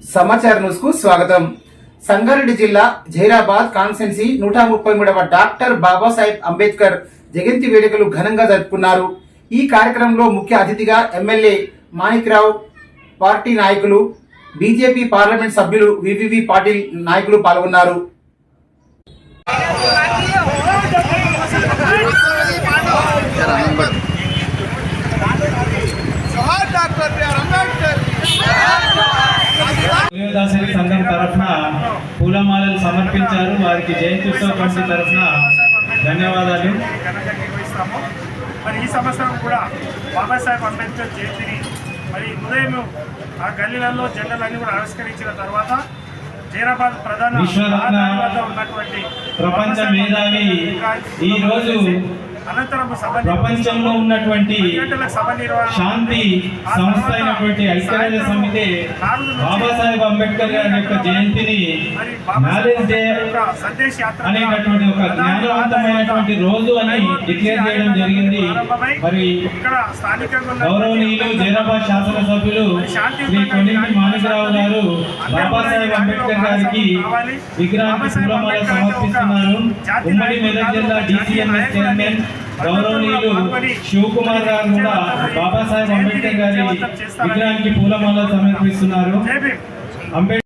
సమాచార న్యూస్కు స్వాగతం. సంగారెడ్డి జిల్లా జైరాబాద్ కాన్స్టెన్సీ నూట ముప్పై మూడవ డాక్టర్ బాబాసాహెబ్ అంబేద్కర్ జయంతి వేడుకలు ఘనంగా జరుపుకున్నారు. ఈ కార్యక్రమంలో ముఖ్య అతిథిగా ఎమ్మెల్యే మాణిక్రావు పార్టీ నాయకులు బీజేపీ పార్లమెంట్ సభ్యులు వివివి పాటిల్ నాయకులు పాల్గొన్నారు జోహార్ డాక్టర్ బిఆర్ అంబేద్కర్ సూర్యోదాసరి సంఘం తరఫున పూలమాలలు సమర్పించారు. వారికి జయంతి ఉత్సవ కమిటీ తరఫున ధన్యవాదాలు. మరి ఈ సంవత్సరం కూడా బాబాసాహెబ్ అంబేద్కర్ జయంతిని మరి ఉదయం ఆ గల్లీలలో జెండాలన్నీ కూడా ఆవిష్కరించిన తర్వాత జైరాబాద్ ప్రధాన ఉన్నటువంటి ప్రపంచ మేధావి ఈ రోజు ప్రపంచంలో ఉన్నటువంటి శాంతి సంస్థ అయినటువంటి ఐక్యరాజ్య సమితి బాబాసాహెబ్ అంబేద్కర్ గారి యొక్క జయంతిని మ్యారేజ్ డే అనేటటువంటి ఒక జ్ఞానవంతమైనటువంటి రోజు అని డిక్లేర్ చేయడం జరిగింది. మరి గౌరవనీయులు జైరాబాద్ శాసనసభ్యులు శ్రీ కొండింటి మాణికరావు గారు బాబాసాహెబ్ అంబేద్కర్ గారికి విగ్రహానికి పూలమాల సమర్పిస్తున్నారు. ఉమ్మడి మెదక్ జిల్లా డిసిఎంఎస్ చైర్మన్ గౌరవనీయులు శివకుమార్ గారు కూడా బాబాసాహెబ్ అంబేద్కర్ గారి విగ్రహానికి పూలమాల సమర్పిస్తున్నారు. అంబేద్కర్